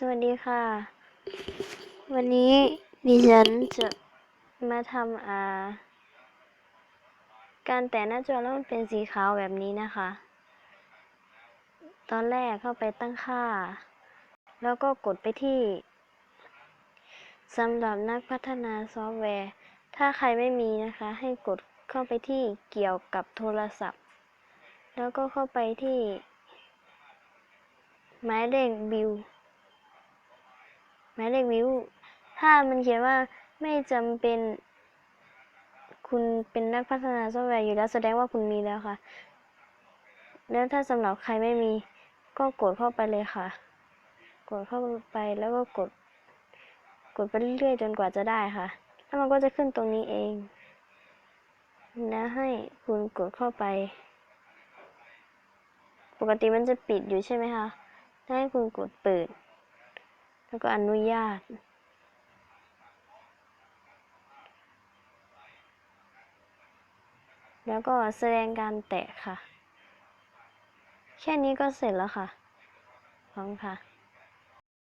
สวัสดีค่ะ วันนี้ดิฉันจะมาทำอ่า การแตะหน้าจอแล้วมันเป็นสีขาวแบบนี้นะคะ ตอนแรกเข้าไปตั้งค่า แล้วก็กดไปที่สำหรับนักพัฒนาซอฟต์แวร์ ถ้าใครไม่มีนะคะ ให้กดเข้าไปที่เกี่ยวกับโทรศัพท์ แล้วก็เข้าไปที่หมายเลขบิล หมายเลขวิว ถ้ามันเขียนว่าไม่จำเป็น คุณเป็นนักพัฒนาซอฟต์แวร์อยู่แล้วแสดงว่าคุณมีแล้วค่ะ แล้วถ้าสำหรับใครไม่มีก็กดเข้าไปเลยค่ะ กดเข้าไปแล้วก็กด กดไปเรื่อยๆจนกว่าจะได้ค่ะ แล้วมันก็จะขึ้นตรงนี้เอง แล้วให้คุณกดเข้าไป ปกติมันจะปิดอยู่ใช่ไหมคะ ให้คุณกดเปิด แล้วก็อนุญาต แล้วก็แสดงการแตะค่ะ แค่นี้ก็เสร็จแล้วค่ะพร้อมค่ะ